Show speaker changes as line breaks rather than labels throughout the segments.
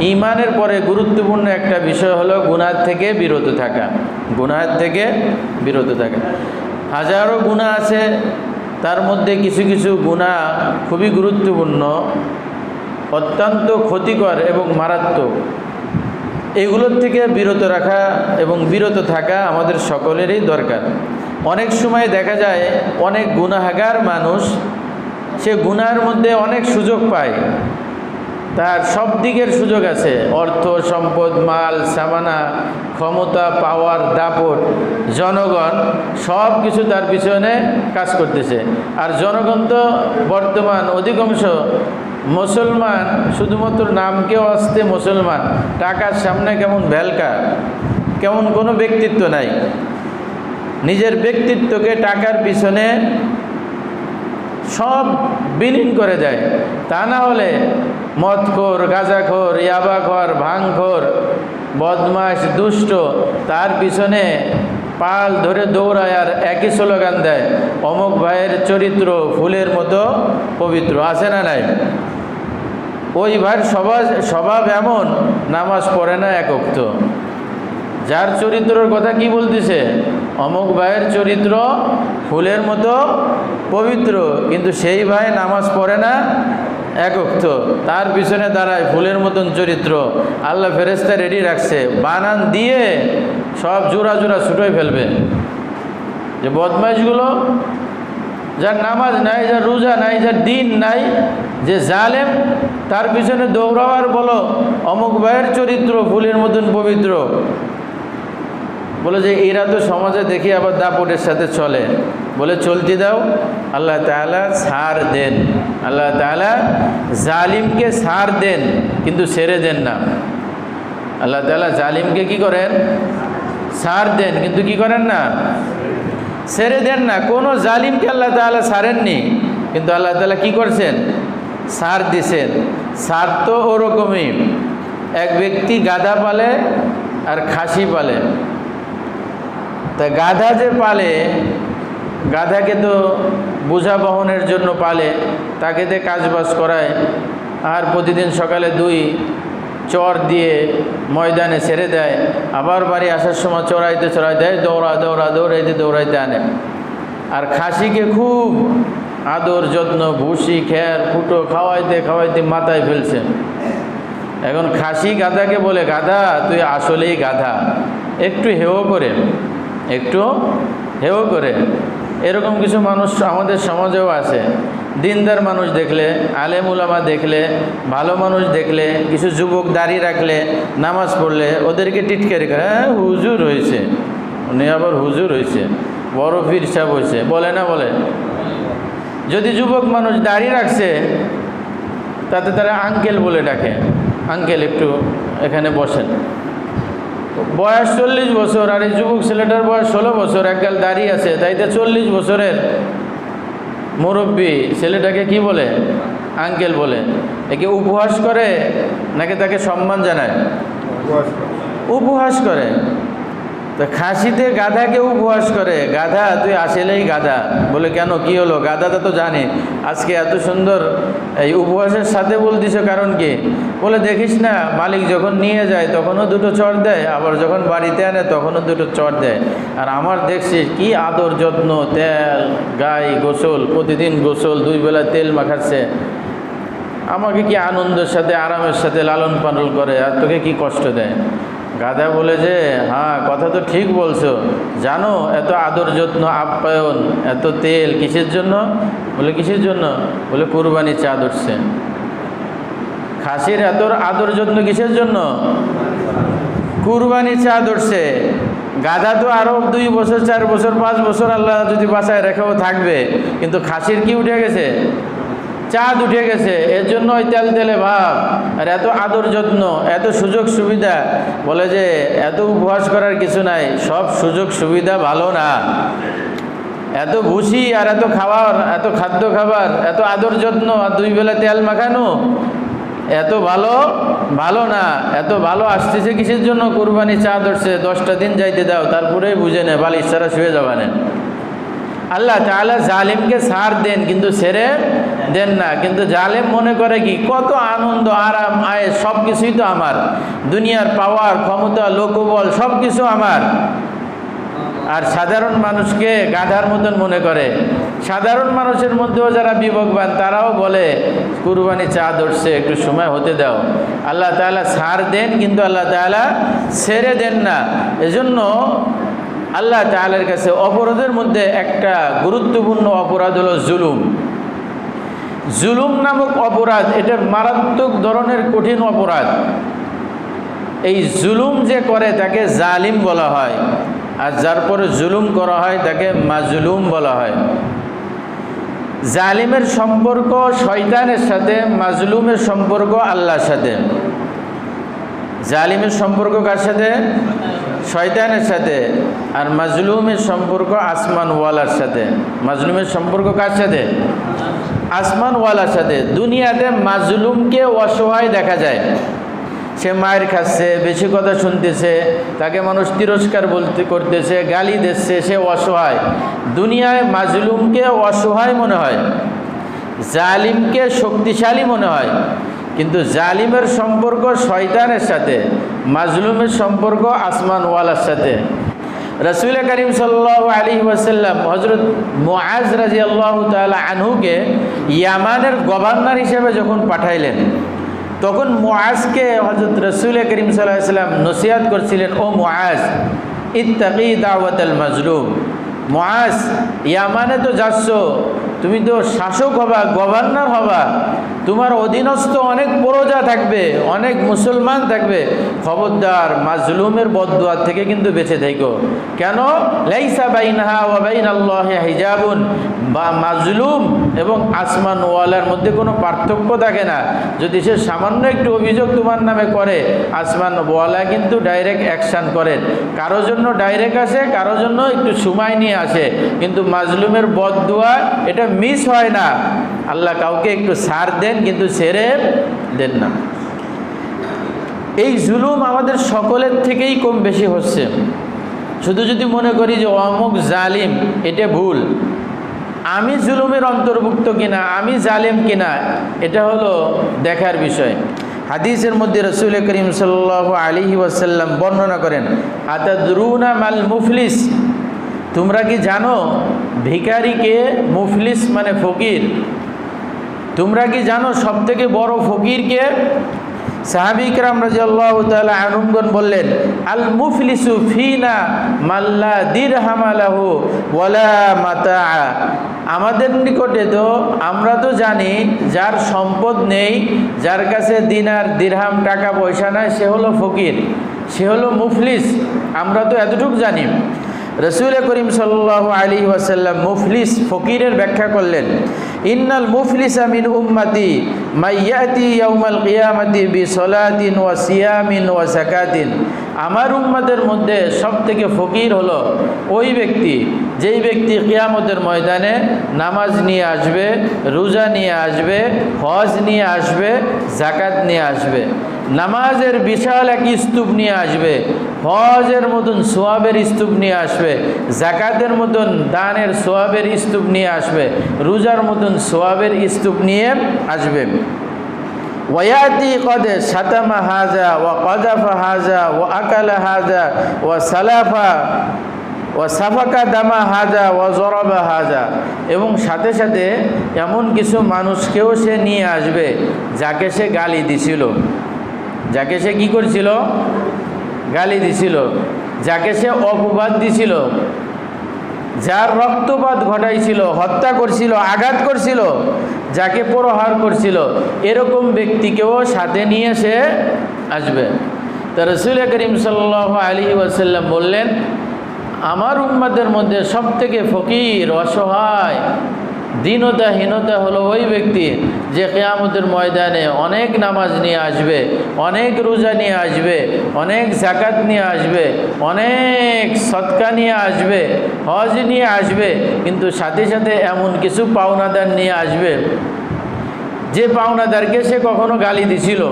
ইমানের পরে গুরুত্বপূর্ণ একটা বিষয় হলো গুনার থেকে বিরত থাকা। গুনার থেকে বিরত থাকা। হাজারো গুণা আছে, তার মধ্যে কিছু কিছু গুণা খুবই গুরুত্বপূর্ণ, অত্যন্ত ক্ষতিকর এবং মারাত্মক। এগুলোর থেকে বিরত রাখা এবং বিরত থাকা আমাদের সকলেরই দরকার। অনেক সময় দেখা যায়, অনেক গুণাহাগার মানুষ সে গুনার মধ্যে অনেক সুযোগ পায়। তার সব দিকের সুযোগ আছে। অর্থ, সম্পদ, মাল, সামানা, ক্ষমতা পাওয়ার দাপট, জনগণ সব কিছু তার পিছনে কাজ করতেছে। আর জনগণ তো বর্তমান অধিকাংশ মুসলমান, শুধুমাত্র নামকেও আসতে মুসলমান। টাকার সামনে কেমন ভ্যালকা কেমন কোনো ব্যক্তিত্ব নাই। নিজের ব্যক্তিত্বকে টাকার পিছনে সব বিলীন করে দেয়। তা না হলে মদখোর, গাঁজাখোর, ইয়াবাখোর, ভাঙখোর বদমাস দুষ্ট, তার পিছনে পাল ধরে দৌড়ায় আর একই স্লোগান দেয়, অমুক ভাইয়ের চরিত্র ফুলের মতো পবিত্র, আছে না নাই? ওই ভাইয়ের স্বভাব স্বভাব এমন, নামাজ পড়ে না একক্ত যার চরিত্রর কথা কি বলতেছে? অমুক ভাইয়ের চরিত্র ফুলের মতো পবিত্র, কিন্তু সেই ভাই নামাজ পড়ে না একক তো তার পিছনে দাঁড়ায় ফুলের মতন চরিত্র। আল্লাহ ফেরেস্তা রেডি রাখছে। বানান দিয়ে সব জোড়া জোড়া ছুটোই ফেলবে। যে বদমাইশগুলো, যার নামাজ নাই, যার রোজা নাই, যার দিন নাই, যে জালেম, তার পিছনে দৌড়াবার বলো, অমুক ভাইয়ের চরিত্র ফুলের মতন পবিত্র। বলে যে, এরা তো সমাজে দেখি আবার দাপটের সাথে চলে। বলে, চলতে দাও, আল্লাহ তালা সার দেন। আল্লাহ তালা জালিমকে সার দেন, কিন্তু সেরে দেন না। আল্লাহ তালা জালিমকে কি করেন? সার দেন, কিন্তু কি করেন না? সেরে দেন না। কোনো জালিমকে আল্লাহ তালা সারেননি, কিন্তু আল্লাহ তালা কি করছেন? সার দিছেন। সার তো ওরকমই। এক ব্যক্তি গাধা পালে আর খাসি পালে। তা গাধা যে পালে, গাধাকে তো বোঝা বহনের জন্য পালে, তাকে দিয়ে কাজবাজ করায়, আর প্রতিদিন সকালে দুই চর দিয়ে ময়দানে ছেড়ে দেয়, আবার বাড়ি আসার সময় চড়াইতে চড়াই দেয়, দৌড়া দৌড়া, দৌড়াইতে দৌড়াইতে আনে। আর খাসিকে খুব আদর যত্ন, ভুসি খ্যার ফুটো খাওয়াইতে খাওয়াইতে মাথায় ফেলছে। এখন খাসি গাধাকে বলে, গাধা, তুই আসলেই গাধা, একটু হেও করে। একটু হেও করে। এরকম কিছু মানুষ আমাদের সমাজেও আছে। দিনদার মানুষ দেখলে, আলেম উলামা দেখলে, ভালো মানুষ দেখলে, কিছু যুবক দাঁড়িয়ে রাখলে, নামাজ পড়লে, ওদেরকে টিটকারি করে হ্যাঁ হুজুর হয়েছে। উনি আবার হুজুর হয়েছে। বড় পীর হয়েছে। বলে না বলে? যদি যুবক মানুষ দাঁড়িয়ে রাখছে, তাতে তারা আঙ্কেল বলে ডাকে। আঙ্কেল একটু এখানে বসেন। বয়স চল্লিশ বছর আর এই যুবক ছেলেটার বয়স ষোলো বছর একগাল দাঁড়িয়ে আছে তাইতে চল্লিশ বছরের মুরব্বী ছেলেটাকে কি বলে? আঙ্কেল বলে। একে উপহাস করে নাকি তাকে সম্মান জানায়? উপহাস করে। তো খাসিতে গাধাকে উপহাস করে, গাধা, তুই আসলেই গাধা। বলে, কেন? কি হলো? গাধাটা তো জানে। আজকে এত সুন্দর এই উপহাসের সাথে বলতিস কারণ কি? বলে, দেখিস না, মালিক যখন নিয়ে যায় তখনও দুটো চর দেয়, আবার যখন বাড়িতে আনে তখনও দুটো চর দেয়। আর আমার দেখছিস কি আদর, যত্ন, তেল, গাই, গোসল, প্রতিদিন গোসল, দুই বেলা তেল মাখাচ্ছে। আমাকে কি আনন্দের সাথে, আরামের সাথে লালন পালন করে, আর তোকে কি কষ্ট দেয়? গাধা বলে যে হ্যাঁ কথা তো ঠিক বলছো। জানো, এত আদর যত্ন, আপ্যায়ন, এত তেল, কিসের জন্য? বলে, কিসের জন্য? বলে কুরবানি চাঁদ উঠছে। খাসির এত আদর যত্ন কিসের জন্য? কুরবানি চাঁদ উঠছে। গাধা তো আরও দুই বছর, চার বছর, পাঁচ বছর আল্লাহ যদি বাসায় রেখেও থাকবে, কিন্তু খাসির কি উঠে গেছে? চাঁদ উঠে গেছে, এর জন্য ওই তেল তেলে ভাব। আর এত আদর যত্ন, এত সুযোগ সুবিধা। বলে যে, এত উপহাস করার কিছু নাই, সব সুযোগ সুবিধা ভালো না। এত ভুসি আর এত খাবার, এত খাদ্য খাবার, এত আদর যত্ন আর দুই বেলা তেল মাখানো, এত ভালো ভালো না। এত ভালো আসতেছে কিসের জন্য? কুরবানি চা ধরছে দশটা দিন যাইতে দাও, তারপরেই বুঝে নে, বালিশ ছাড়া শুয়ে যাবানে আল্লাহ তাহলে জালিমকে সার দেন, কিন্তু সেরে দেন না, কিন্তু জালেম মনে করে কি, কত আনন্দ, আরাম আয় সব কিছুই তো আমার। দুনিয়ার পাওয়ার ক্ষমতা, লোকবল সব কিছু আমার। আর সাধারণ মানুষকে গাধার মতন মনে করে। সাধারণ মানুষের মধ্যেও যারা বিবেকবান, তারাও বলে, কুরবানি চা ধরছে, একটু সময় হতে দাও। আল্লাহ তাআলা সার দেন, কিন্তু আল্লাহ তাআলা ছেড়ে দেন না। এজন্য আল্লাহ তাআলার কাছে অপরাধের মধ্যে একটা গুরুত্বপূর্ণ অপরাধ হলো জুলুম। জুলুম নামক অপরাধ এটা মারাত্মক ধরনের কঠিন অপরাধ। এই জুলুম যে করে, তাকে জালিম বলা হয়। আর যার পরে জুলুম করা হয়, তাকে মাজুলুম বলা হয়। জালিমের সম্পর্ক শয়তানের সাথে, মাজলুমের সম্পর্ক আল্লাহর সাথে। জালিমের সম্পর্ক কার সাথে? শয়তানের সাথে। আর মাজলুমের সম্পর্ক আসমানওয়ালার সাথে। মাজলুমের সম্পর্ক কার সাথে? আসমানওয়ালার সাথে, দুনিয়াতে মাজলুমকে অসহায় দেখা যায়। সে মায়ের খাচ্ছে, বেশি কথা শুনতেছে, তাকে মানুষ তিরস্কার বলতে করতেছে, গালি দিচ্ছে, সে অসহায়। দুনিয়ায় মাজলুমকে অসহায় মনে হয়, জালিমকে শক্তিশালী মনে হয়। কিন্তু জালিমের সম্পর্ক শয়তানের সাথে, মাজলুমের সম্পর্ক আসমানওয়ালার সাথে। রসুল করিম সাল্লাহ আলী হজরত মোয়াজ রাজি আল্লাহ তালা আনহুকে ইয়ামানের গভর্নর হিসেবে যখন পাঠাইলেন, তখন মোয়াজকে হজরত রসুল করিম সাল্লাম নসিহাত করছিলেন, ও মোয়াজ ইত্তাকি দাওয়াত আল মাজলুম, মুআজ, ইয়ামানে তো যাচ্ছ তুমি তো শাসক হবা, গভর্নর হবা। তোমার অধীনস্থ অনেক প্রজা থাকবে, অনেক মুসলমান থাকবে। খবরদার, মাজলুমের বদুয়া থেকে কিন্তু বেঁচে থেকো। কেন? লাইসা বাইনহা ওয়া বাইন আল্লাহ হিজাবুন। বা মাজলুম এবং আসমান ওয়ালার মধ্যে কোনো পার্থক্য থাকে না। যদি সে সামান্য একটু অভিযোগ তোমার নামে করে, আসমান ওয়ালা কিন্তু ডাইরেক্ট অ্যাকশান করেন কারোর জন্য ডাইরেক্ট আসে কারোর জন্য একটু সময় নিয়ে আসে। কিন্তু মাজলুমের বদুয়া এটা মিস হয় না। আল্লাহ কাউকে একটু সার দেন, কিন্তু সেরে দেন না। এই জুলুম আমাদের সকলের থেকেই কম বেশি হচ্ছে। শুধু যদি মনে করি যে অমুক জালিম, এটা ভুল। আমি জুলুমের অন্তর্ভুক্ত কিনা, আমি জালিম কিনা, এটা হলো দেখার বিষয়। হাদিসের মধ্যে রসুল করিম সাল আলী ওয়াসাল্লাম বর্ণনা করেন, আতাদরুনা মাল মুফলিস? তোমরা কি জানো ভিকারিকে মুফলিস মানে ফকির। তোমরা কি জানো সব থেকে বড় ফকিরকে সাহাবিকরাম রাজি আল্লাহ তালা আনুমগন বললেন, আল মুফলিসু ফিনা মাল্লা দির হামালাহু ওয়ালা মাতা আমাদের নিকটে তো আমরা তো জানি যার সম্পদ নেই, যার কাছে দিনার দিরহাম টাকা পয়সা নাই, সে হলো ফকির, সে হলো মুফলিস। আমরা তো এতটুকু জানি। রসুল করিম সাল্লাহ আলী ওয়াসাল্লাম মুফলিস ফকিরের ব্যাখ্যা করলেন, ইন্নাল মুফলিস আমিন উম্মাতি মাইয়াতি ইয়াউমাল কিয়ামাতি বি সলাতিন ওয়া সিয়ামিন ওয়া জাকাতিন আমার উম্মাদের মধ্যে সব থেকে ফকির হলো ওই ব্যক্তি, যেই ব্যক্তি কিয়ামতের ময়দানে নামাজ নিয়ে আসবে, রোজা নিয়ে আসবে, হজ নিয়ে আসবে জাকাত নিয়ে আসবে, নামাজের বিশাল এক স্তূপ নিয়ে আসবে, হজের মতন সোয়াবের স্তূপ নিয়ে আসবে জাকাতের মতন দানের সোয়াবের স্তূপ নিয়ে আসবে, রোজার মতন সোয়াবের স্তূপ নিয়ে আসবে। ওয়াতি কদে সাতামা হাজা ও কদাফা হাজা ও আকালা হাজা ও সালাফা ও সাফাকা দামা হাজা ও জরবা হাজা। এবং সাথে সাথে এমন কিছু মানুষকেও সে নিয়ে আসবে যাকে সে গালি দিছিল। যাকে সে কি করছিল? গালি দিছিল। যাকে সে অপবাদ দিছিল। যার রক্তপাত ঘটাইছিল, হত্যা করছিল, আঘাত করছিল, যাকে প্রহার করছিল, এরকম ব্যক্তিকেও সাথে নিয়ে সে আসবে। তা রসুল করিম সাল আলী ওয়াসাল্লাম বললেন, আমার উম্মাদের মধ্যে সব থেকে ফকির, অসহায় দীনতা, হীনতা হলো ওই ব্যক্তি যে কেয়ামতের ময়দানে অনেক নামাজ নিয়ে আসবে, অনেক রোজা নিয়ে আসবে, অনেক জাকাত নিয়ে আসবে, অনেক সৎকা নিয়ে আসবে, হজ নিয়ে আসবে, কিন্তু সাথে সাথে এমন কিছু পাওনাদার নিয়ে আসবে যে পাওনাদারকে সে কখনো গালি দিছিল,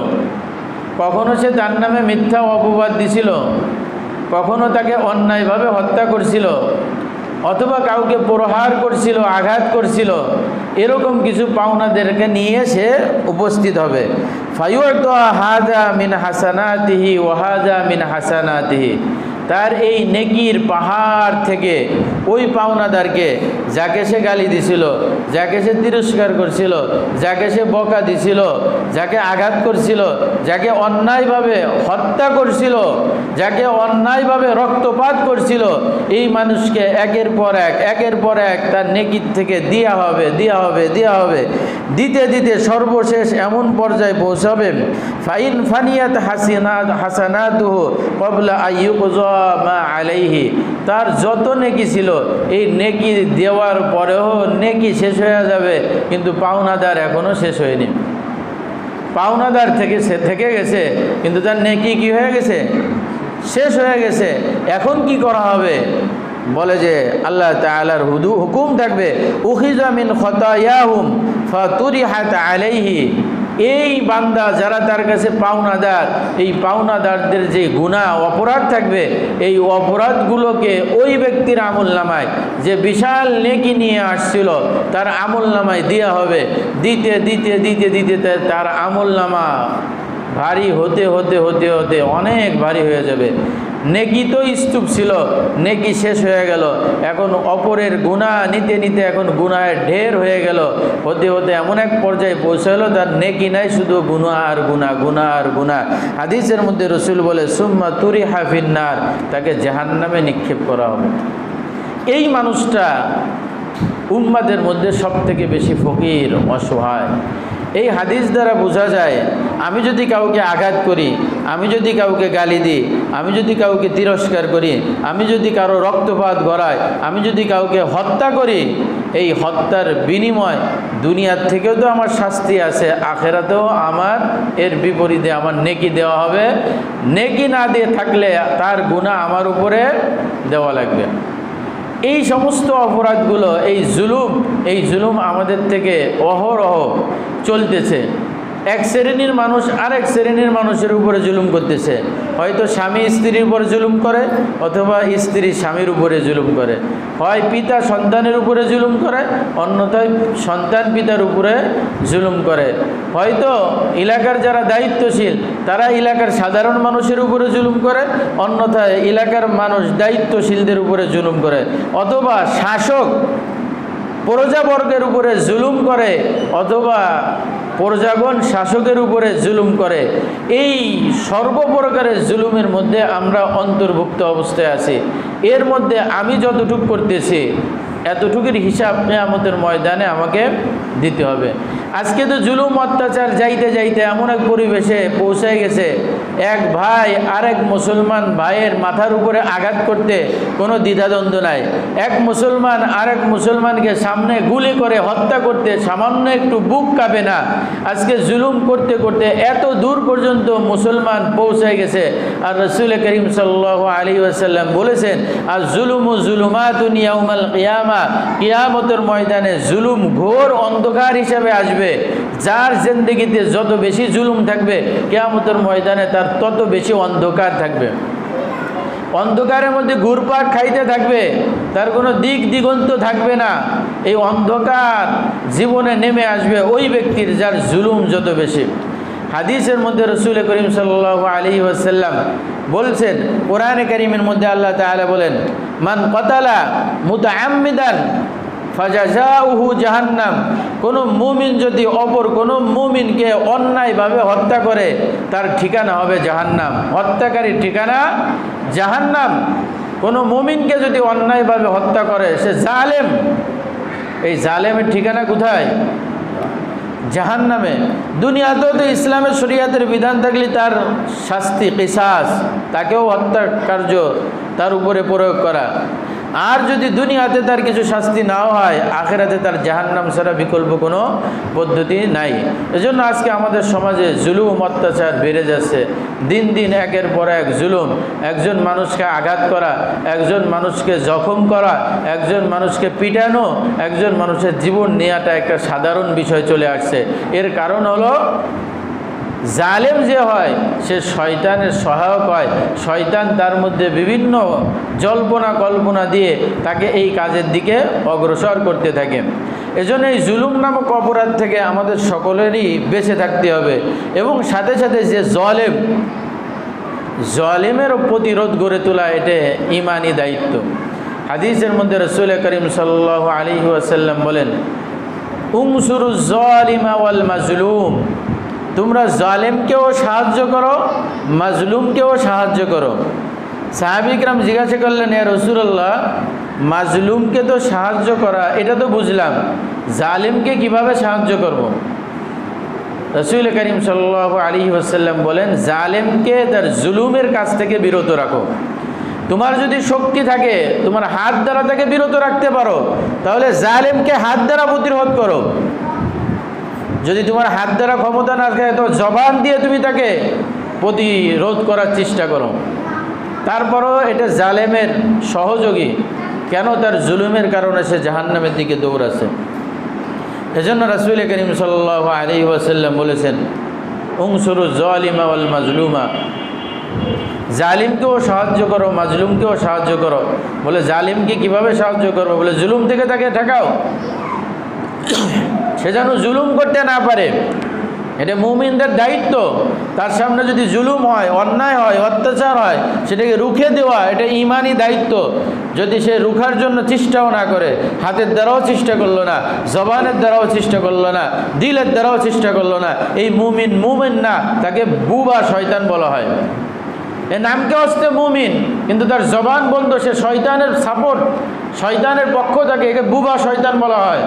কখনো সে তার নামে মিথ্যা অপবাদ দিছিল, কখনো তাকে অন্যায়ভাবে হত্যা করছিল অথবা কাউকে প্রহার করছিল, আঘাত করছিল, এরকম কিছু পাওনাদেরকে নিয়ে সে উপস্থিত হবে। ফাইওয়ার হাজা মিন হাসানাতিহি ওয়াহাজা মিন হাসানা হাসানাতিহি। তার এই নেকির পাহাড় থেকে ওই পাওনাদারকে যাকে সে গালি দিছিল, যাকে সে তিরস্কার করছিল, যাকে সে বকা দিছিল, যাকে আঘাত করছিল, যাকে অন্যায়ভাবে হত্যা করছিল, যাকে অন্যায়ভাবে রক্তপাত করছিল, এই মানুষকে একের পর এক, একের পর এক তার নেকির থেকে দেওয়া হবে দেওয়া হবে দেওয়া হবে। দিতে দিতে সর্বশেষ এমন পর্যায়ে পৌঁছাবে। ফাইন ফানিয়াত হাসিনাত হাসানাতুহু কবলা আইয়ুকজা মা আলাইহি, তার যত নেকি ছিল, এই নেকি দেওয়ার পরেও নেকি শেষ হয়ে যাবে, কিন্তু পাওনাদার এখনও শেষ হয়নি। পাওনাদার থেকে সে থেকে গেছে, কিন্তু তার নেকি কি হয়ে গেছে? শেষ হয়ে গেছে। এখন কি করা হবে? বলে যে আল্লাহ তালার হুদু হুকুম থাকবে উখিজামিন খতায়াহুম ফাতুরি হাত আলাইহি। এই বান্দা যারা তার কাছে পাওনাদার, এই পাওনাদারদের যে গুণা অপরাধ থাকবে, এই অপরাধগুলোকে ওই ব্যক্তির আমল নামায় যে বিশাল নেকি নিয়ে আসছিল, তার আমল নামায় দেওয়া হবে। দিতে দিতে দিতে দিতে, তার আমল নামা ভারী হতে হতে হতে হতে অনেক ভারী হয়ে যাবে। নেকি তো স্তূপ ছিল, নেকি শেষ হয়ে গেল। এখন অপরের গুণা নিতে নিতে এখন গুণায় ঢের হয়ে গেল। হতে হতে এমন এক পর্যায়ে পৌঁছালো, তার নেকি নাই, শুধু গুণা আর গুণা গুণা আর গুণা। হাদিসের মধ্যে রসুল বলে, সুম্মা তুরি হাফিন্নার তাকে জাহান্নামে নিক্ষেপ করা হবে। এই মানুষটা উম্মাদের মধ্যে সব থেকে বেশি ফকির, অসহায়। এই হাদিস দ্বারা বোঝা যায়, আমি যদি কাউকে আঘাত করি, আমি যদি কাউকে গালি দিই, আমি যদি কাউকে তিরস্কার করি, আমি যদি কারও রক্তপাত গড়াই আমি যদি কাউকে হত্যা করি, এই হত্যার বিনিময় দুনিয়ার থেকেও তো আমার শাস্তি আছে, আখেরাতেও আমার, এর বিপরীতে আমার নেকি দেওয়া হবে। নেকি না দিয়ে থাকলে তার গুণা আমার উপরে দেওয়া লাগবে। এই সমস্ত অপরাধগুলো এই জুলুম এই জুলুম আমাদের থেকে অহরহ চলতেছে। এক শ্রেণির মানুষ আরেক শ্রেণির মানুষের উপরে জুলুম করতেছে। হয়তো স্বামী স্ত্রীর উপরে জুলুম করে, অথবা স্ত্রী স্বামীর উপরে জুলুম করে। হয় পিতা সন্তানের উপরে জুলুম করে, অন্যথায় সন্তান পিতার উপরে জুলুম করে। হয়তো এলাকার যারা দায়িত্বশীল, তারা এলাকার সাধারণ মানুষের উপরে জুলুম করে, অন্যথায় এলাকার মানুষ দায়িত্বশীলদের উপরে জুলুম করে। অথবা শাসক প্রজাবর্গের উপরে জুলুম করে অথবা প্রজাগণ শাসকের উপরে জুলুম করে, এই সর্বপ্রকারের জুলুমের মধ্যে আমরা অন্তর্ভুক্ত অবস্থায় আছি। এর মধ্যে আমি যতটুকু করতেছি, এতটুকুর হিসাব নেয়ামতের ময়দানে আমাকে দিতে হবে। আজকে তো জুলুম অত্যাচার যাইতে যাইতে এমন এক পরিবেশে পৌঁছায় গেছে। এক ভাই আরেক মুসলমান ভাইয়ের মাথার উপরে আঘাত করতে কোনো দ্বিধাদ্বন্দ্ব নাই। এক মুসলমান আরেক মুসলমানকে সামনে গুলি করে হত্যা করতে সামান্য একটু বুক কাঁপে না। আজকে জুলুম করতে করতে এত দূর পর্যন্ত মুসলমান পৌঁছায় গেছে। আর রসুল করিম সাল্লাহ আলী আসাল্লাম বলেছেন, আর জুলুম ও জুলুমাতুন ইয়াউমাল কিয়ামা। কিয়ামতের ময়দানে জুলুম ঘোর অন্ধকার হিসাবে আসবে। যার জিন্দগিতে যত বেশি জুলুম থাকবে, কিয়ামতের ময়দানে তার তত বেশি অন্ধকার থাকবে। অন্ধকারের মধ্যে ঘুরপাক খাইতে থাকবে, তার কোনো দিক দিগন্ত থাকবে না। এই অন্ধকার জীবনে নেমে আসবে ওই ব্যক্তির যার জুলুম যত বেশি। হাদিসের মধ্যে রসুল করিম সাল্লাহ আলী ওয়াসাল্লাম বলছেন, কোরআনে করিমের মধ্যে আল্লাহ তাআলা বলেন, মান কতালা মুতাআম্মিদান ফাজাজাউহু জাহান্নাম। কোনো মুমিন যদি অপর কোনো মুমিনকে অন্যায়ভাবে হত্যা করে, তার ঠিকানা হবে জাহান্নাম। হত্যাকারীর ঠিকানা জাহান্নাম। কোনো মুমিনকে যদি অন্যায়ভাবে হত্যা করে, সে জালেম। এই জালেমের ঠিকানা কোথায়? জাহান নামে দুনিয়াতেও তো ইসলামের শরিয়াতের বিধান থাকলে তার শাস্তি, কিসাস, তাকেও হত্যা কার্য তার উপরে প্রয়োগ করা। আর যদি দুনিয়াতে তার কিছু শাস্তি নাও হয়, আখেরাতে তার জাহান্নাম ছাড়া বিকল্প কোনো পদ্ধতি নাই। এজন্য আজকে আমাদের সমাজে জুলুম, অত্যাচার বেড়ে যাচ্ছে। দিন দিন একের পর এক জুলুম। একজন মানুষকে আঘাত করা, একজন মানুষকে জখম করা, একজন মানুষকে পিটানো, একজন মানুষের জীবন নেওয়াটা একটা সাধারণ বিষয় চলে আসছে। এর কারণ হলো জালেম যে হয়, সে শয়তানের সহায়ক হয়। শয়তান তার মধ্যে বিভিন্ন জল্পনা কল্পনা দিয়ে তাকে এই কাজের দিকে অগ্রসর করতে থাকে। এজন্য এই জুলুম নামক অপরাধ থেকে আমাদের সকলেরই বেঁচে থাকতে হবে এবং সাথে সাথে যে জলেম, জলেমের প্রতিরোধ গড়ে তোলা এটা ইমানি দায়িত্ব। হাদিসের মধ্যে রসুল করিম সাল্লাহ আলী ওয়াসাল্লাম বলেন উমসুরু জলিমা ওয়াল মাজলুম তোমরা জালেমকেও সাহায্য করো, মাজলুমকেও সাহায্য করো। সাহাবিকরাম জিজ্ঞাসা করলেন এ রসুল্লাহ মাজলুমকে তো সাহায্য করা, এটা তো বুঝলাম, জালিমকে কীভাবে সাহায্য করব। রসুল করিম সাল্লাহ আলী ওসাল্লাম বলেন, জালেমকে তার জুলুমের কাছ থেকে বিরত রাখো। তোমার যদি শক্তি থাকে, তোমার হাত দ্বারা তাকে বিরত রাখতে পারো, তাহলে জালেমকে হাত দ্বারা প্রতিরোধ করো। যদি তোমার হাত দ্বারা ক্ষমতা না থাকে, তো জবান দিয়ে তুমি তাকে প্রতিরোধ করার চেষ্টা করো। তারপরও এটা জালেমের সহযোগী। কেন তার জুলুমের কারণে সে জাহান্নামের দিকে দৌড়াচ্ছে? এজন্য রাসুল করিম সাল্লাহ আলী ওয়াসাল্লাম বলেছেন উংসুরু জলিমা ওয়াল মাজলুমা। জালিমকেও সাহায্য করো, মাজলুমকেও সাহায্য করো। বলে, জালিমকে কীভাবে সাহায্য করব? বলে, জুলুম থেকে তাকে ঠেকাও। সে যেন জুলুম করতে না পারে। এটা মুমিনদের দায়িত্ব। তার সামনে যদি জুলুম হয়, অন্যায় হয়, অত্যাচার হয়, সেটাকে রুখে দেওয়া, এটা ইমানই দায়িত্ব। যদি সে রুখার জন্য চেষ্টাও না করে, হাতের দ্বারাও চেষ্টা করল না, জবানের দ্বারাও চেষ্টা করল না, দিলের দ্বারাও চেষ্টা করল না, এই মুমিন মুমিন না, তাকে বুবা শয়তান বলা হয়। এ নামকে হচ্ছে মুমিন? কিন্তু তার জবান বন্ধ, সে শয়তানের সাপোর্ট শয়তানের পক্ষ থাকে একে বুবা শয়তান বলা হয়।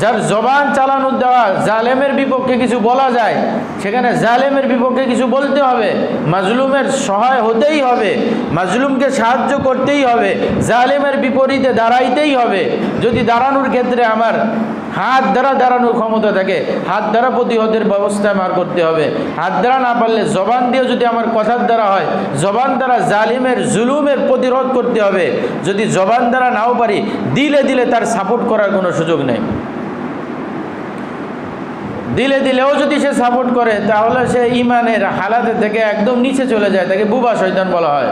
যার জবান চালানো দেওয়া জালেমের বিপক্ষে কিছু বলা যায়, সেখানে জালেমের বিপক্ষে কিছু বলতে হবে। মাজলুমের সহায় হতেই হবে, মাজলুমকে সাহায্য করতেই হবে, জালেমের বিপরীতে দাঁড়াইতেই হবে। যদি দাঁড়ানোর ক্ষেত্রে আমার হাত দ্বারা দাঁড়ানোর ক্ষমতা থাকে, হাত দ্বারা প্রতিহতের ব্যবস্থা আমার করতে হবে। হাত দ্বারা না পারলে জবান দিয়ে যদি আমার কথার দ্বারা হয়, জবান দ্বারা জালিমের জুলুমের প্রতিরোধ করতে হবে। যদি জবান দ্বারা নাও পারি, দিলে দিলে তার সাপোর্ট করার কোনো সুযোগ নেই। দিলে দিলেও যদি সে সাপোর্ট করে, তাহলে সে ইমানের হালাতে থেকে একদম নিচে চলে যায়, তাকে বুবা শৈতান বলা হয়।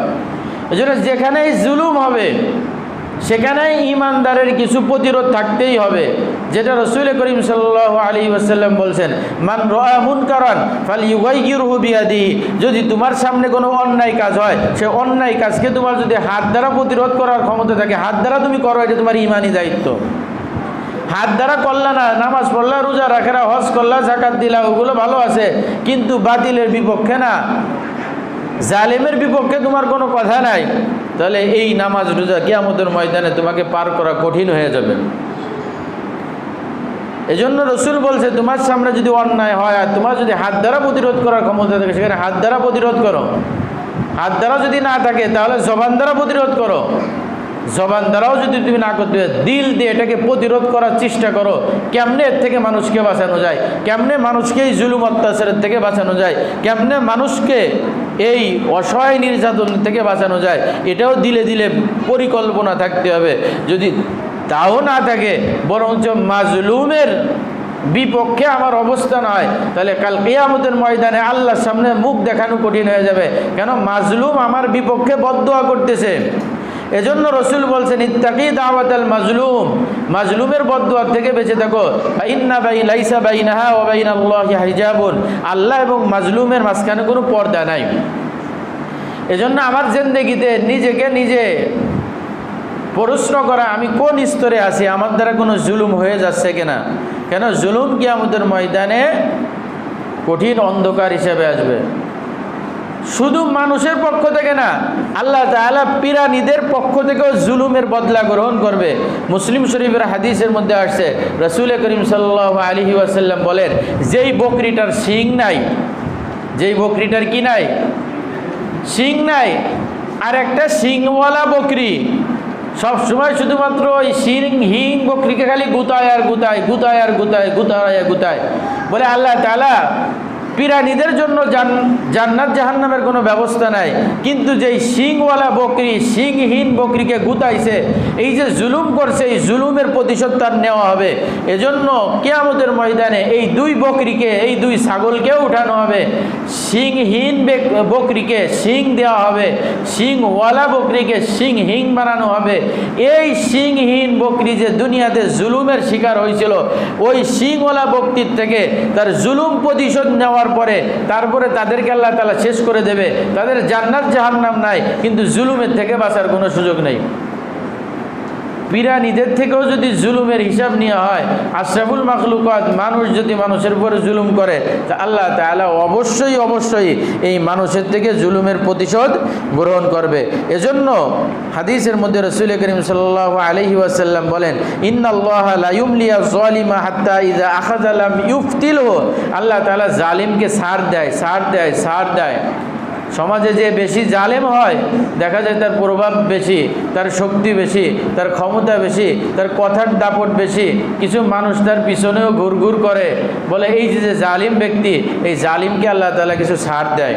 এই জন্য যেখানেই জুলুম হবে, সেখানেই ইমানদারের কিছু প্রতিরোধ থাকতেই হবে, যেটা রসুল করিম সাল্লাহ আলী ওসাল্লাম বলছেন, মান রুন কারণ ফাল ইউগাইরহু বিয়াদি যদি তোমার সামনে কোনো অন্যায় কাজ হয়, সে অন্যায় কাজকে তোমার যদি হাত দ্বারা প্রতিরোধ করার ক্ষমতা থাকে, হাত দ্বারা তুমি করো, এটা তোমার ইমানই দায়িত্ব। হাত দ্বারা করলা না, নামাজ পড়লা, রোজা রাখেরা হজ করলা জাকাত দিলা, ওগুলো ভালো আছে, কিন্তু বাতিলের বিপক্ষে না। জালেমের বিপক্ষে তোমার কোনো কথা নাই। তাহলে এই নামাজ, রোজা, কিয়ামতের ময়দানে তোমাকে পার করা কঠিন হয়ে যাবে। এজন্য রসুল বলছে, তোমার সামনে যদি অন্যায় হয় আর তোমার যদি হাত দ্বারা প্রতিরোধ করার ক্ষমতা থাকে, সেখানে হাত দ্বারা প্রতিরোধ করো। হাত দ্বারা যদি না থাকে, তাহলে জবান দ্বারা প্রতিরোধ করো। জবান দ্বারাও যদি তুমি না করতে দিল দিয়ে এটাকে প্রতিরোধ করার চেষ্টা করো। কেমনে এর থেকে মানুষকে বাঁচানো যায়? কেমনে মানুষকে এই জুলুম অত্যাচারের থেকে বাঁচানো যায়? কেমনে মানুষকে এই অসহায় নির্যাতন থেকে বাঁচানো যায়? এটাও দিলে দিলে পরিকল্পনা থাকতে হবে। যদি তাও না থাকে, বরঞ্চ মাজলুমের বিপক্ষে আমার অবস্থান হয়, তাহলে কাল কেয়ামতের ময়দানে আল্লাহর সামনে মুখ দেখানো কঠিন হয়ে যাবে। কেন? মাজলুম আমার বিপক্ষে বদোয়া করতেছে। এজন্য রসুল বলছেন, ইত্তাকি দাওয়াত মাজলুম। মাজলুমের বদুয়ার থেকে বেঁচে থাকো। বাই, লাইসা বাই ও আল্লাহ হিজাবুন। আল্লাহ এবং মাজলুমের মাঝখানে কোনো পর্দা নাই। এজন্য আমার জেন্দেগিতে নিজেকে নিজে প্রশ্ন করা, আমি কোন স্তরে আছি, আমার দ্বারা কোনো জুলুম হয়ে যাচ্ছে কিনা? কেন? জুলুম কি আমাদের ময়দানে কঠিন অন্ধকার হিসেবে আসবে। শুধু মানুষের পক্ষ থেকে না, আল্লাহ তালা পিরানিদের পক্ষ থেকেও জুলুমের বদলা গ্রহণ করবে। মুসলিম শরীফের হাদিসের মধ্যে আসছে, রসুল করিম সাল্লাহ আলী ওয়াসাল্লাম বলেন, যেই বকরিটার শিং নাই, যেই বকরিটার কি নাই? শিং নাই আর একটা শিংওয়ালা বকরি। সব সময় শুধুমাত্র ওই শিং হিং বকরিকে খালি গুতায় আর গুতায় গুতায় আর গুতায় গুতায় গুতায়। বলে আল্লাহ তালা পিরানিদের জন্য জান্নাত জাহান্নামের কোনো ব্যবস্থা নাই। কিন্তু যেই শিংওয়ালা বকরি, শিংহীন বকরিকে গুতাইছে, এই যে জুলুম করছে, এই জুলুমের প্রতিশোধ তার নেওয়া হবে। এজন্য কেয়ামতের ময়দানে এই দুই বকরিকে, এই দুই ছাগলকেও উঠানো হবে। শিংহীন বকরিকে শিং দেওয়া হবে। শিংওয়ালা বকরিকে শিংহীন বানানো হবে। এই শিংহীন বকরি যে দুনিয়াতে জুলুমের শিকার হয়েছিল, ওই শিংওয়ালা বকরির থেকে তার জুলুম প্রতিশোধ নেওয়ার পরে তারপরে তাদেরকে আল্লাহ তালা শেষ করে দেবে। তাদের জান্নাত জাহান্নাম নাই, কিন্তু জুলুমের থেকে বাঁচার কোনো সুযোগ নেই। পিরানিদের থেকেও যদি জুলুমের হিসাব নেওয়া হয়, আশরাফুল মাখলুকাত মানুষ যদি মানুষের উপরে জুলুম করে, তা আল্লাহ তাআলা অবশ্যই অবশ্যই এই মানুষের থেকে জুলুমের প্রতিশোধ গ্রহণ করবে। এজন্য হাদিসের মধ্যে রসুল করিম সাল্লাহ আলহি ওয়াসাল্লাম বলেন ইউফতিলহু। আল্লাহ তাআলা জালিমকে সার দেয় সার দেয় সার দেয়। সমাজে যে বেশি জালেম হয়, দেখা যায় তার প্রভাব বেশি, তার শক্তি বেশি, তার ক্ষমতা বেশি, তার কথার দাপট বেশি, কিছু মানুষ তার পিছনেও ঘুরঘুর করে, বলে এই যে যে জালিম ব্যক্তি, এই জালিমকে আল্লাহ তালা কিছু ছাড় দেয়।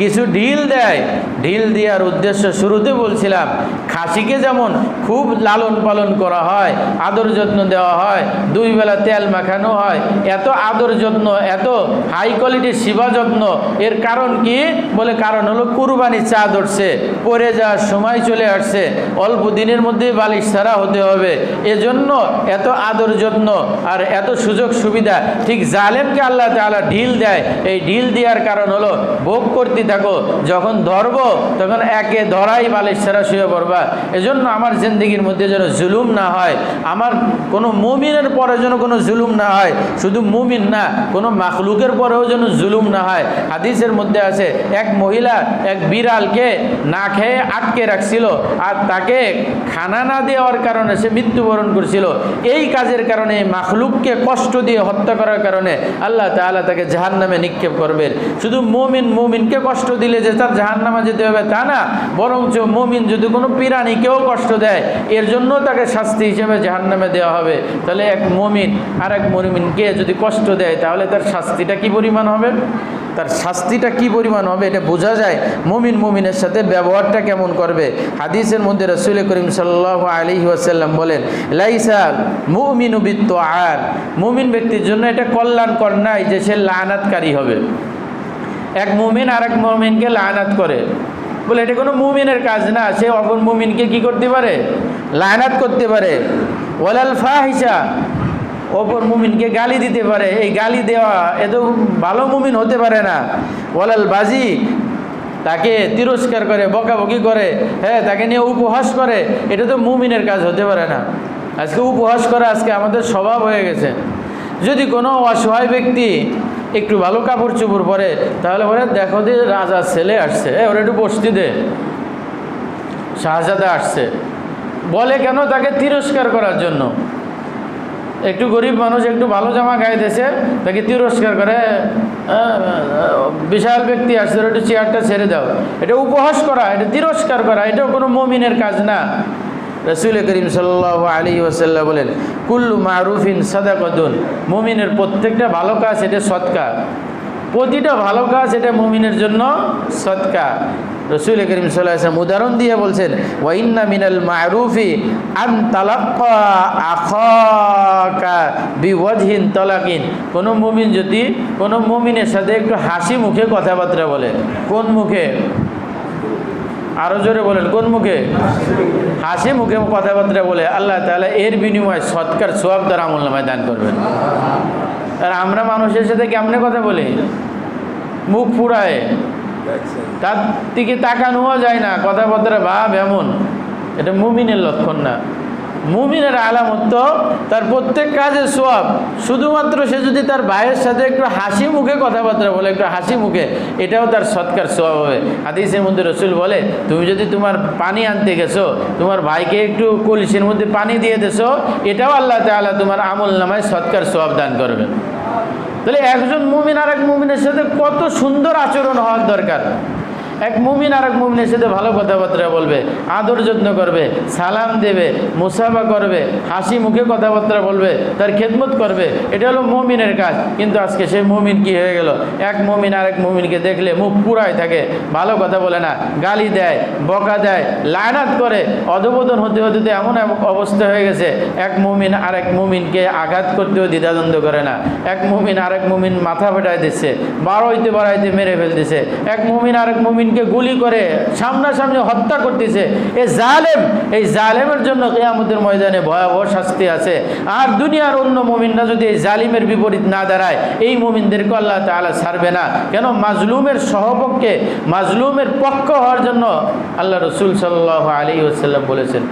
কিছু ঢিল দেয়। ঢিল দেওয়ার উদ্দেশ্য শুরুতে বলছিলাম, খাসিকে যেমন খুব লালন পালন করা হয়, আদর যত্ন দেওয়া হয়, দুই বেলা তেল মাখানো হয়, এত আদর যত্ন, এত হাই কোয়ালিটির সেবা যত্ন, এর কারণ কি? বলে কারণ হলো কুরবানি চা ধরছে পরে যাওয়ার সময় চলে আসছে, অল্প দিনের মধ্যেই বালিশ ছাড়া হতে হবে। এজন্য এত আদর যত্ন আর এত সুযোগ সুবিধা, ঠিক জালেমকে আল্লাহ তাআলা ঢিল দেয়। এই ঢিল দেওয়ার কারণ হলো ভোগ করতে থাকো যখন ধরবো, তখন একে ধরাই বালিশ ছাড়া শুয়ে পড়বা। এজন্য আমার জিন্দগির মধ্যে যেন জুলুম না হয়, আমার কোনো মুমিনের পরে যেন কোনো জুলুম না হয়, শুধু মুমিন না, কোনো মাখলুকের পরেও যেন জুলুম না হয়। হাদিসের মধ্যে আছে, এক মহিলা এক বিড়ালকে না খেয়ে আটকে রাখছিল আর তাকে খানা না দেওয়ার কারণে সে মৃত্যুবরণ করছিল। এই কাজের কারণে মাখলুককে কষ্ট দিয়ে হত্যা করার কারণে আল্লাহ তাআলা তাকে জাহান্নামে নিক্ষেপ করবেন। শুধু মুমিন মুমিনকে কষ্ট দিলে যে তার জাহান্নামে যেতে হবে তা না। বরঞ্চ মমিন যদি কোনো প্রাণীকেও কষ্ট দেয়, এর জন্য তাকে শাস্তি হিসেবে জাহান্নামে দেওয়া হবে। তাহলে এক মমিন আর এক মুমিনকে যদি কষ্ট দেয়, তাহলে তার শাস্তিটা কি পরিমাণ হবে? তার শাস্তিটা কি পরিমাণ হবে এটা বোঝা যায়। মমিন মমিনের সাথে ব্যবহারটা কেমন করবে? হাদিসের মধ্যে রসুল করিম সাল্লাহ আলী ওয়াসাল্লাম বলেন, লাইসা মুমিন উবিত্ত আর মুমিন ব্যক্তির জন্য এটা কল্যাণকর নাই যে সে লানাতকারী হবে। এক মুমিন আর এক মুমিনকে লানাত করে। বলে, এটা কোনো মুমিনের কাজ না, সে অপর মুমিনকে কি করতে পারে? লায়নাত করতে পারে। ওয়ালাল ফাহিসা অপর মুমিনকে গালি দিতে পারে। এই গালি দেওয়া এ তো ভালো মুমিন হতে পারে না। ওয়ালাল বাজি, তাকে তিরস্কার করে, বকাবকি করে হ্যাঁ তাকে নিয়ে উপহাস করে। এটা তো মুমিনের কাজ হতে পারে না। আজকে উপহাস করা আজকে আমাদের স্বভাব হয়ে গেছে। যদি কোনো অসহায় ব্যক্তি একটু ভালো কাপড় চোপড় পরে, তাহলে বলে, দেখো যে রাজা ছেলে আসছে। ওরা একটু বসতি দে। শাহজাদা আসছে। বলে কেন তাকে তিরস্কার করার জন্য? একটু গরিব মানুষ, একটু ভালো জামা গাইতেছে, তাকে তিরস্কার করে বিশাল ব্যক্তি আসছে, ওর একটু চেয়ারটা ছেড়ে দাও। এটা উপহাস করা, এটা তিরস্কার করা, এটাও কোনো মমিনের কাজ না। রসুল করিম সাল্লাহ আলী ওসাল্লাহ বলেন, কুল্লু মারুফিন সাদাকতুন। মুমিনের প্রত্যেকটা ভালো কাজ এটা সৎকা প্রতিটা ভালো কাজ এটা মুমিনের জন্য সৎকা রসুল করিম সাল্লাম উদাহরণ দিয়ে বলছেন ওয়াইন্না মিনাল মারুফি আন তালাক্কা তলাকিন। কোনো মুমিন যদি কোনো মুমিনের সাথে একটু হাসি মুখে কথাবার্তা বলে, কোন মুখে? আরও জোরে বলেন, কোন মুখে? হাসি মুখে কথাবার্তা বলে আল্লাহ তাহলে এর বিনিময়ে সৎকার সোয়াব তার আমল নামায় দান করবেন। আর আমরা মানুষের সাথে কেমনে কথা বলি? মুখ পুরায় তার দিকে তাকানোও যায় না কথাবার্তা ভাব এমন। এটা মুমিনের লক্ষণ না। মুমিনের আলামত তো তার প্রত্যেক কাজে সোয়াব শুধুমাত্র সে যদি তার ভাইয়ের সাথে একটু হাসি মুখে কথাবার্তা বলে, একটু হাসি মুখে, এটাও তার সৎকার সোয়াব হবে। হাদিসের মধ্যে রসুল বলে, তুমি যদি তোমার পানি আনতে গেছো, তোমার ভাইকে একটু কলসির মধ্যে পানি দিয়ে দেছো, এটাও আল্লাহ তাআলা তোমার আমল নামায় সৎকার সোয়াব দান করবে। তাহলে একজন মুমিন আর এক মুমিনের সাথে কত সুন্দর আচরণ হওয়ার দরকার। এক মুমিন আর এক মুমিনের সাথে ভালো কথাবার্তা বলবে, আদর যত্ন করবে, সালাম দেবে, মুসাফা করবে, হাসি মুখে কথাবার্তা বলবে, তার খেদমত করবে, এটা হলো মুমিনের কাজ। কিন্তু আজকে সেই মুমিন কি হয়ে গেল? এক মুমিন আর এক মুমিনকে দেখলে মুখ পুরাই থাকে, ভালো কথা বলে না, গালি দেয়, বকা দেয়, লায়নাত করে। অধবোধন হতে হতে এমন অবস্থা হয়ে গেছে, এক মুমিন আর এক মুমিনকে আঘাত করতেও দ্বিধাদ্বন্দ্ব করে না। এক মুমিন আর এক মুমিন মাথা ফেটাই দিচ্ছে বাড়াইতে বাড়াইতে মেরে ফেলতেছে। এক মুমিন আর এক মুমিনকে গুলি করে সামনাসামনি হত্যা করতেছে। এ জালেম, এই জালেমের জন্য কেয়ামতের ময়দানে ভয়াবহ শাস্তি আছে। আর দুনিয়ার অন্য মুমিনরা যদি এই জালিমের বিপরীত না দাঁড়ায়, এই মুমিনদেরকে আল্লাহ তালা ছাড়বে না। কেন? মাজলুমের সহপক্ষে, মাজলুমের পক্ষ হওয়ার জন্য আল্লাহ রসুল সাল্লাহ আলী ওসাল্লাম বলেছেন